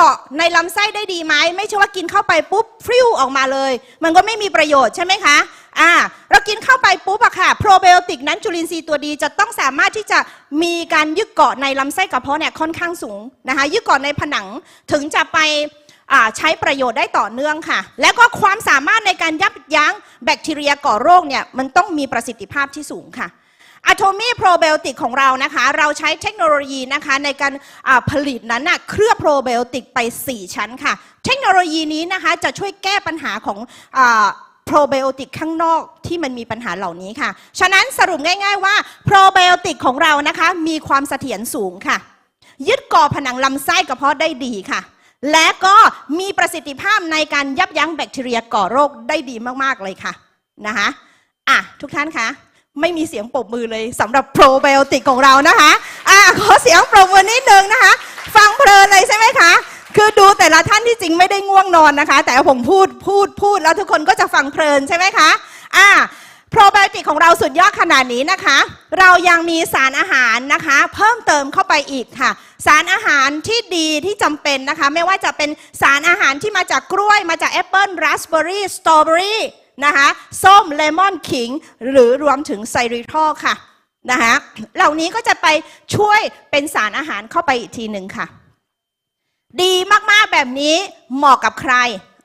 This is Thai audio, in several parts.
เกาะในลำไส้ได้ดีไหมไม่ใช่ว่ากินเข้าไปปุ๊บฟิวออกมาเลย มันก็ไม่มีประโยชน์ใช่ไหมคะอ่าเรากินเข้าไปปุ๊บอะค่ะโปรไบโอติกนั้นจุลินทรีย์ตัวดีจะต้องสามารถที่จะมีการยึดเกาะในลำไส้กระเพาะเนี่ยค่อนข้างสูงนะคะยึดเกาะในผนังถึงจะไปใช้ประโยชน์ได้ต่อเนื่องค่ะ และก็ความสามารถในการยับยั้งแบคทีเรียก่อโรคเนี่ยมันต้องมีประสิทธิภาพที่สูงค่ะ อะโทมีโปรไบโอติกของเรานะคะ เราใช้เทคโนโลยีนะคะในการผลิตนั้นนะเคลือบโปรไบโอติกไป 4 ชั้นค่ะ เทคโนโลยีนี้นะคะจะช่วยแก้ปัญหาของโปรไบโอติกข้างนอกที่มันมีปัญหาเหล่านี้ค่ะ ฉะนั้นสรุปง่าย ๆว่าโปรไบโอติกของเรานะคะมีความเสถียรสูงค่ะ ยึดก่อผนังลำไส้กระเพาะได้ดีค่ะและก็มีประสิทธิภาพในการยับยั้งแบคทีเรียก่อโรคได้ดีมาก ๆ เลยค่ะนะคะอะ ทุกท่านคะ ไม่มีเสียงปรบมือเลยสำหรับโปรไบโอติกของเรานะคะอะขอเสียงปรบมือนิดนึงนะคะ ฟังเพลินเลยใช่ไหมคะ คือดูแต่ละท่านที่จริงไม่ได้ง่วงนอนนะคะ แต่ผมพูดพูดพูดแล้วทุกคนก็จะฟังเพลินใช่ไหมคะอะโปรไบโอติกของเราสุดยอดขนาดนี้นะคะ เรายังมีสารอาหารนะคะ เพิ่มเติมเข้าไปอีกค่ะ สารอาหารที่ดีที่จำเป็นนะคะ ไม่ว่าจะเป็นสารอาหารที่มาจากกล้วย มาจากแอปเปิลราสเบอร์รี่สตรอเบอรี่ นะคะส้มเลมอนขิง หรือรวมถึงไซริทอลค่ะนะคะเหล่านี้ก็จะไปช่วยเป็นสารอาหารเข้าไปอีกทีหนึ่งค่ะ ดีมากๆแบบนี้เหมาะกับใคร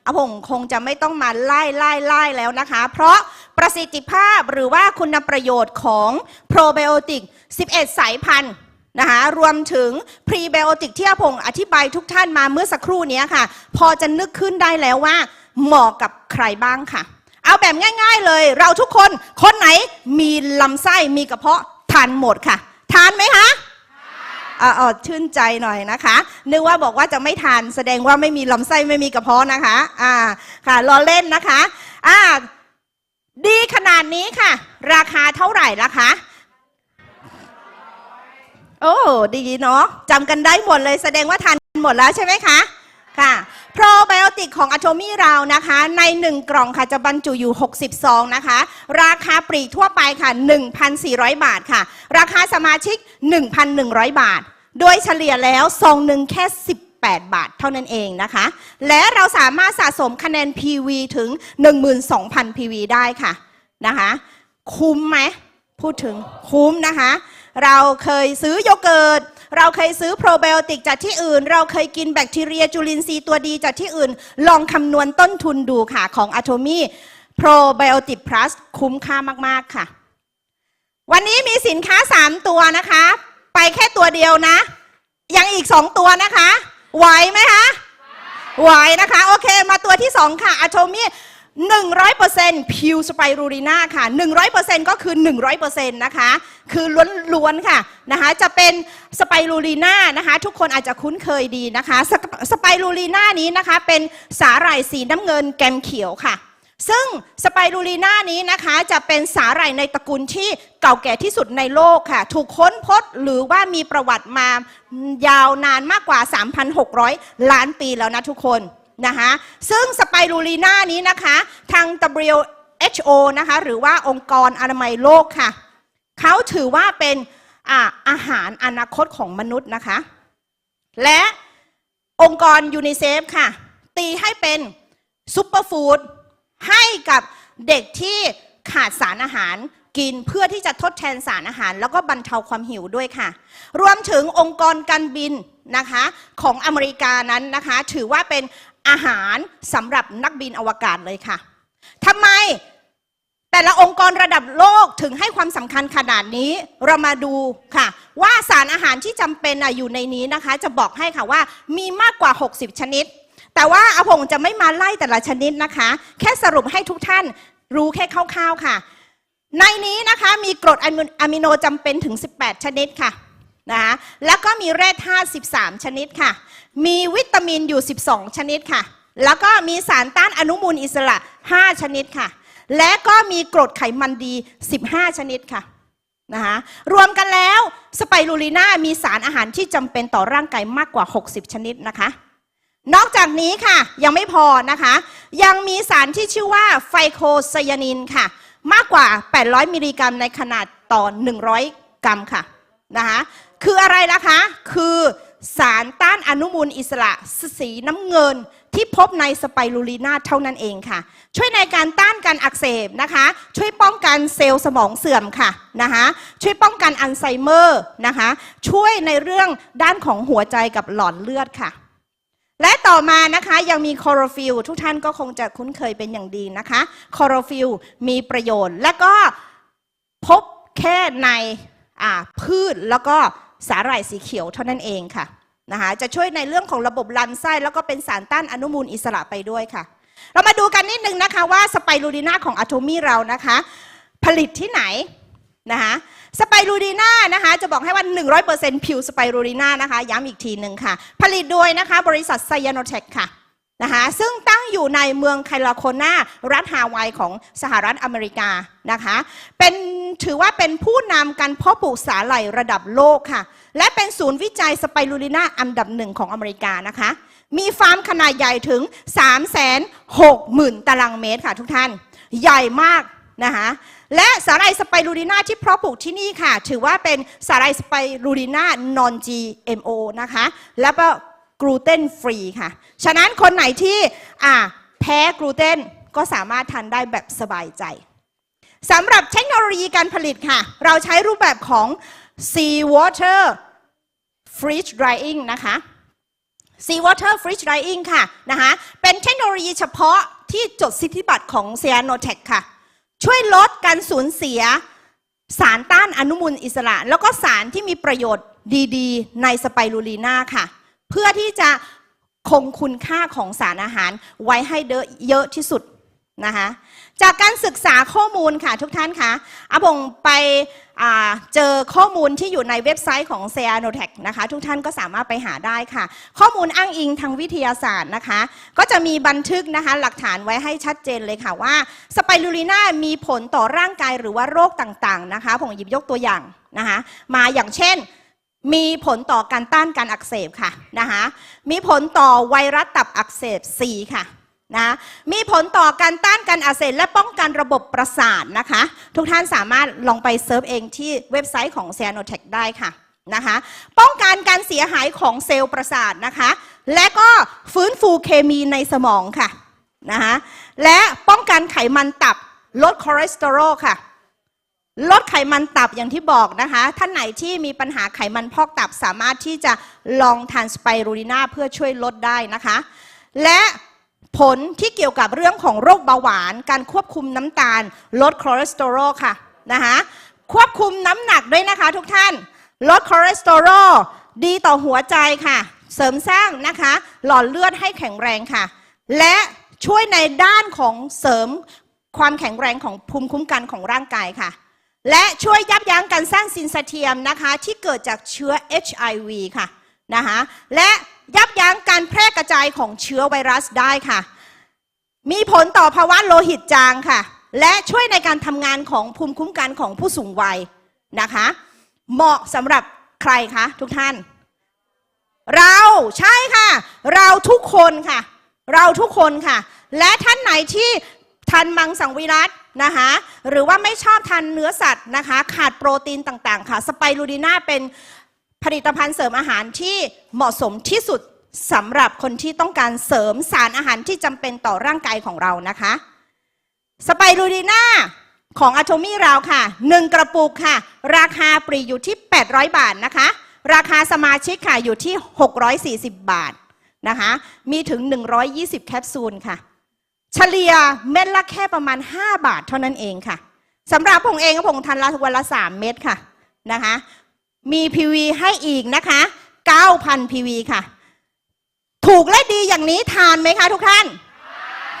อาผมคงจะไม่ต้องมาไล่ไล่ไล่แล้วนะคะ เพราะประสิทธิภาพหรือว่าคุณประโยชน์ของโปรไบโอติก 11 สายพันธุ์นะคะรวมถึงพรีไบโอติกที่อาผงอธิบายทุกท่านมาเมื่อสักครู่นี้ค่ะ พอจะนึกขึ้นได้แล้วว่าเหมาะกับใครบ้างค่ะ เอาแบบง่าย ๆเลย เราทุกคนคนไหนมีลำไส้มีกระเพาะทานหมดค่ะทานไหมคะอ่อชื่นใจหน่อยนะคะ นึกว่าบอกว่าจะไม่ทานแสดงว่าไม่มีลำไส้ไม่มีกระเพาะนะคะ อ่าค่ะรอเล่นนะคะอ่าดีขนาดนี้ค่ะ ราคาเท่าไหร่ล่ะคะโอ้ดีเนาะจำกันได้หมดเลยแสดงว่าทานหมดแล้วใช่ไหมคะ ค่ะโปรไบโอติกของอะโทมี่เรานะคะ ใน 1 กล่องค่ะจะบรรจุอยู่ 60 ซองนะคะ ราคาปลีกทั่วไปค่ะ 1,400 บาทค่ะ ราคาสมาชิก 1,100 บาท โดยเฉลี่ยแล้วซองหนึ่งแค่18บาทเท่านั้นเองนะคะ และเราสามารถสะสมคะแนน PV ถึง 12,000 PV ได้ค่ะนะคะ คุ้มไหม พูดถึงคุ้มนะคะ เราเคยซื้อโยเกิร์ต เราเคยซื้อโปรไบโอติกจากที่อื่น เราเคยกินแบคทีเรียจุลินทรีย์ตัวดีจากที่อื่น ลองคำนวณต้นทุนดูค่ะของ a t o m y Probiotic Plus คุ้มค่ามาก ๆ ค่ะ วันนี้มีสินค้า 3 ตัวนะคะ ไปแค่ตัวเดียวนะ ยังอีก 2 ตัวนะคะ ไหวไหมคะ ไหวนะคะ โอเค มาตัวที่ 2 ค่ะอะโทมี่ 100%พิวสไปรูริน่าค่ะ 100%ก็คือ 100%นะคะ คือล้วนๆค่ะนะคะจะเป็นสไปรูลีน่านะคะ ทุกคนอาจจะคุ้นเคยดีนะคะสสไปรูลีน่านี้นะคะเป็นสาหร่ายสีน้ำเงินแกมเขียวค่ะ ซึ่งสไปรูลีน่านี้นะคะจะเป็นสาหร่ายในตระกูลที่เก่าแก่ที่สุดในโลกค่ะ ถูกค้นพบหรือว่ามีประวัติมายาวนานมากกว่า 3,600 ล้านปีแล้วนะทุกคน นะคะซึ่งสไปรูลีน่านี้นะคะ ทาง WHO นะคะหรือว่าองค์กรอนามัยโลกค่ะ เขาถือว่าเป็นอาอาหารอนาคตของมนุษย์นะคะ และองค์กรยูนิเซฟค่ะ ตีให้เป็นซูเปอร์ฟู้ดให้กับเด็กที่ขาดสารอาหารกินเพื่อที่จะทดแทนสารอาหาร แล้วก็บรรเทาความหิวด้วยค่ะ รวมถึงองค์กรการบินนะคะของอเมริกานั้นนะคะ ถือว่าเป็น อาหารสำหรับนักบินอวกาศเลยค่ะทำไมแต่ละองค์กรระดับโลกถึงให้ความสำคัญขนาดนี้เรามาดูค่ะ ว่าสารอาหารที่จำเป็นอยู่ในนี้นะคะ จะบอกให้ค่ะว่ามีมากกว่า 60 ชนิด แต่ว่าอาผงจะไม่มาไล่แต่ละชนิดนะคะ แค่สรุปให้ทุกท่านรู้แค่คร่าวๆค่ะ ในนี้นะคะมีกรดอะมิโนจำเป็นถึง 18 ชนิดค่ะ นะคะแล้วก็มีแร่ธาตุ13 ชนิดค่ะ มีวิตามินอยู่ 12 ชนิดค่ะ แล้วก็มีสารต้านอนุมูลอิสระ 5 ชนิดค่ะ และก็มีกรดไขมันดี 15 ชนิดค่ะนะคะรวมกันแล้วสไปรูลิน่ามีสารอาหารที่จำเป็นต่อร่างกายมากกว่า 60 ชนิดนะคะ นอกจากนี้ค่ะยังไม่พอนะคะ ยังมีสารที่ชื่อว่าไฟโคไซยานินค่ะ มากกว่า 800 มิลลิกรัมในขนาดต่อ 100 กรัมค่ะนะคะ คืออะไรนะคะ คือสารต้านอนุมูลอิสระสีน้ำเงินที่พบในสไปรูลีนาเท่านั้นเองค่ะ ช่วยในการต้านการอักเสบนะคะ ช่วยป้องกันเซลล์สมองเสื่อมค่ะนะคะช่วยป้องกันอัลไซเมอร์นะคะ ช่วยในเรื่องด้านของหัวใจกับหลอดเลือดค่ะ และต่อมานะคะยังมีคอโรฟิลทุกท่านก็คงจะคุ้นเคยเป็นอย่างดีนะคะคอโรฟิลมีประโยชน์ และก็พบแค่ในพืชแล้วก็ สาหร่ายสีเขียวเท่านั้นเองค่ะนะคะจะช่วยในเรื่องของระบบลำไส้แล้วก็เป็นสารต้านอนุมูลอิสระไปด้วยค่ะ เรามาดูกันนิดนึงนะคะว่าสไปรูดีนาของอะโทมี่เรานะคะ ผลิตที่ไหนนะคะสไปรูดีนานะคะจะบอกให้ว่า 100%ผิวสไปรูดีนานะคะ ย้ำอีกทีหนึ่งค่ะ ผลิตโดยนะคะ บริษัทไซยาโนเทคค่ะ นะคะซึ่งตั้งอยู่ในเมืองไคลาโคนารัฐฮาวายของสหรัฐอเมริกานะคะเป็นถือว่าเป็นผู้นำการเพาะปลูกสาหร่ายระดับโลกค่ะ และเป็นศูนย์วิจัยสไปรูลินาอันดับหนึ่งของอเมริกานะคะ มีฟาร์มขนาดใหญ่ถึง 3 6 0 0 0 0 ตารางเมตรค่ะทุกท่าน ใหญ่มากนะคะและสาหร่ายสไปรูลินาที่เพาะปลูกที่นี่ค่ะ ถือว่าเป็นสาหร่ายสไปรูลินานอน GMO นะคะแล้วก็ กลูเตนฟรีค่ะ ฉะนั้นคนไหนที่แพ้กลูเตนก็สามารถทานได้แบบสบายใจสำหรับเทคโนโลยีการผลิตค่ะ เราใช้รูปแบบของ sea water freeze drying นะคะ sea water freeze drying ค่ะนะคะเป็นเทคโนโลยีเฉพาะที่จดสิทธิบัตรของ c y a n o t e c h ค่ะ ช่วยลดการสูญเสียสารต้านอนุมูลอิสระ แล้วก็สารที่มีประโยชน์ดีๆ ในสไปรูลีนาค่ะ เพื่อที่จะคงคุณค่าของสารอาหารไว้ให้เยอะที่สุดนะคะจากการศึกษาข้อมูลค่ะทุกท่านคะอาผมไปเจอข้อมูลที่อยู่ในเว็บไซต์ของ c y a n o t e c h นะคะ ทุกท่านก็สามารถไปหาได้ค่ะ ข้อมูลอ้างอิงทางวิทยาศาสตร์นะคะ ก็จะมีบันทึกนะคะหลักฐานไว้ให้ชัดเจนเลยค่ะว่าสไปรูลิน่ามีผลต่อร่างกายหรือว่าโรคต่างๆนะคะผมหยิบยกตัวอย่างนะคะมาอย่างเช่น มีผลต่อการต้านการอักเสบค่ะนะคะมีผลต่อไวรัสตับอักเสบ C ค่ะนะมีผลต่อการต้านการอักเสบและป้องกันระบบประสาทนะคะ ทุกท่านสามารถลองไปเซิร์ชเองที่เว็บไซต์ของ c y a n o t e c h ได้ค่ะนะคะป้องกันการเสียหายของเซลล์ประสาทนะคะ และก็ฟื้นฟูเคมีในสมองค่ะนะคะและป้องกันไขมันตับลดคอเลสเตอรอลค่ะ ลดไขมันตับอย่างที่บอกนะคะ ท่านไหนที่มีปัญหาไขมันพอกตับสามารถที่จะลองทานสไปรูลินาเพื่อช่วยลดได้นะคะ และผลที่เกี่ยวกับเรื่องของโรคเบาหวาน การควบคุมน้ำตาล ลดคอเลสเตอรอลค่ะนะคะควบคุมน้ำหนักด้วยนะคะทุกท่าน ลดคอเลสเตอรอลดีต่อหัวใจค่ะ เสริมสร้างนะคะ หลอดเลือดให้แข็งแรงค่ะ และช่วยในด้านของเสริมความแข็งแรงของภูมิคุ้มกันของร่างกายค่ะ และช่วยยับยั้งการสร้างซินซเทียมนะคะ ที่เกิดจากเชื้อ HIV ค่ะนะคะและยับยั้งการแพร่กระจายของเชื้อไวรัสได้ค่ะ มีผลต่อภาวะโลหิตจางค่ะ และช่วยในการทำงานของภูมิคุ้มกันของผู้สูงวัยนะคะ เหมาะสำหรับใครคะทุกท่าน เราใช่ค่ะ เราทุกคนค่ะ เราทุกคนค่ะ และท่านไหนที่ ทานมังสังวิรัตนะคะหรือว่าไม่ชอบทานเนื้อสัตว์นะคะขาดโปรตีนต่างๆ ค่ะ สไปรูลิน่าเป็นผลิตภัณฑ์เสริมอาหารที่เหมาะสมที่สุดสำหรับคนที่ต้องการเสริมสารอาหารที่จำเป็นต่อร่างกายของเรานะคะสไปรูลิน่าของอะโ m มี่เราค่ะ 1 กระปุกค่ะ ราคาปรีอยู่ที่ 800 บาทนะคะ ราคาสมาชิกค่ะอยู่ที่ 640 บาทนะคะ มีถึง 120 แคปซูลค่ะ เฉลี่ยเม็ดละแค่ประมาณ 5 บาทเท่านั้นเองค่ะสำหรับผมเองก็ผมทานละวันละ 3 เม็ดค่ะนะคะ มี PV ให้อีกนะคะ 9,000 PV ค่ะ ถูกและดีอย่างนี้ทานไหมคะทุกท่าน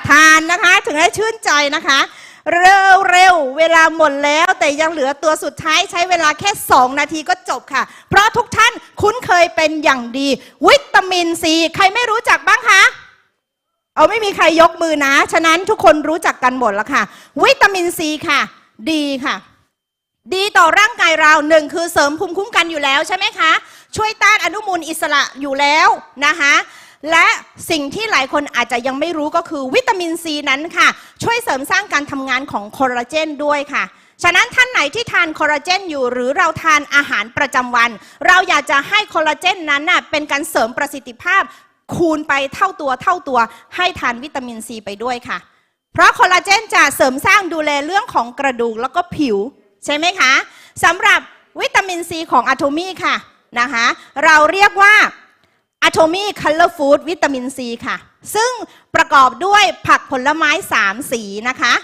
ทานนะคะถึงได้ชื่นใจนะคะ เร็วเร็วๆเวลาหมดแล้วแต่ยังเหลือตัวสุดท้ายใช้เวลาแค่ 2 นาทีก็จบค่ะ เพราะทุกท่านคุ้นเคยเป็นอย่างดี วิตามินซีใครไม่รู้จักบ้างคะ เอาไม่มีใครยกมือนะ ฉะนั้นทุกคนรู้จักกันหมดแล้วค่ะ วิตามินซีค่ะ ดีค่ะ ดีต่อร่างกายเราหนึ่งคือเสริมภูมิคุ้มกันอยู่แล้วใช่ไหมคะ ช่วยต้านอนุมูลอิสระอยู่แล้วนะคะและสิ่งที่หลายคนอาจจะยังไม่รู้ก็คือวิตามินซีนั้นค่ะ ช่วยเสริมสร้างการทำงานของคอลลาเจนด้วยค่ะ ฉะนั้นท่านไหนที่ทานคอลลาเจนอยู่ หรือเราทานอาหารประจำวัน เราอยากจะให้คอลลาเจนนั้นน่ะเป็นการเสริมประสิทธิภาพ คูณไปเท่าตัวเท่าตัว ให้ทานวิตามินซีไปด้วยค่ะ เพราะคอลลาเจนจะเสริมสร้างดูแลเรื่องของกระดูกแล้วก็ผิว ใช่ไหมคะสำหรับวิตามินซีของอะโทมี่ค่ะนะคะเราเรียกว่าอะโทมี่คัลเลอร์ฟู้ดวิตามินซีค่ะ ซึ่งประกอบด้วยผักผลไม้ 3 สีนะคะ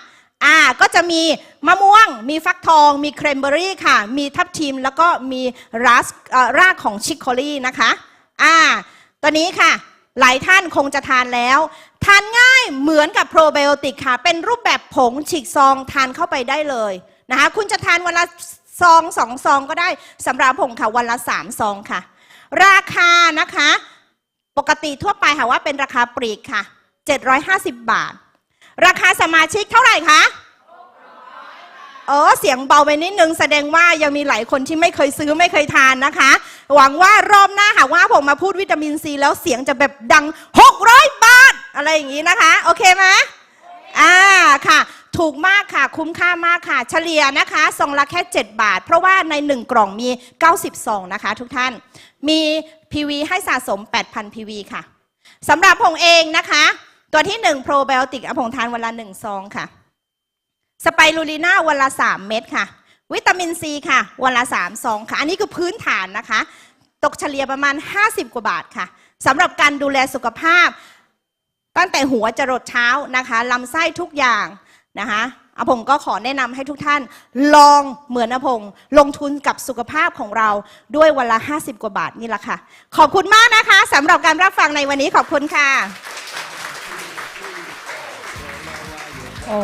อ่าก็จะมีมะม่วง มีฟักทอง มีเครนเบอรี่ค่ะ มีทับทิม แล้วก็มีรัสรากของชิคโคลี่นะคะอ่าตัวนี้ค่ะ หลายท่านคงจะทานแล้ว ทานง่ายเหมือนกับโปรไบโอติกค่ะ เป็นรูปแบบผงฉีกซองทานเข้าไปได้เลยนะคะคุณจะทานวันละซองสองซองก็ได้สำหรับผมค่ะวันละสามซองค่ะ ราคานะคะ ปกติทั่วไปค่ะว่าเป็นราคาปลีกค่ะ 750 บาท ราคาสมาชิกเท่าไหร่คะ เออเสียงเบาไปนิดนึงแสดงว่ายังมีหลายคนที่ไม่เคยซื้อไม่เคยทานนะคะ หวังว่ารอบหน้าหากว่าผมมาพูดวิตามินซีแล้วเสียงจะแบบดัง 600 บาท อะไรอย่างนี้นะคะ โอเคไหมอ่าค่ะ ถูกมากค่ะ คุ้มค่ามากค่ะ เฉลี่ยนะคะซองละแค่ 7 บาท เพราะว่าใน 1 กล่องมี 90ซองนะคะ ทุกท่านมี PV ให้สะสม 8,000 PV ค่ะสำหรับผงเองนะคะ ตัวที่ 1 โปรไบโอติกผงทานวันละ1ซองค่ะ สไปรูลิน่าวันละ 3 เม็ดค่ะ วิตามินซีค่ะ วันละ3ซองค่ะ อันนี้คือพื้นฐานนะคะ ตกเฉลี่ยประมาณ 50 กว่าบาทค่ะสำหรับการดูแลสุขภาพ ตั้งแต่หัวจรดเท้านะคะลำไส้ทุกอย่างนะคะอาผงก็ขอแนะนำให้ทุกท่าน ลองเหมือนอาผงลงทุนกับสุขภาพของเราด้วยวันละ 50 กว่าบาทนี่แหละค่ะ ขอบคุณมากนะคะสำหรับการรับฟังในวันนี้ขอบคุณค่ะโอ้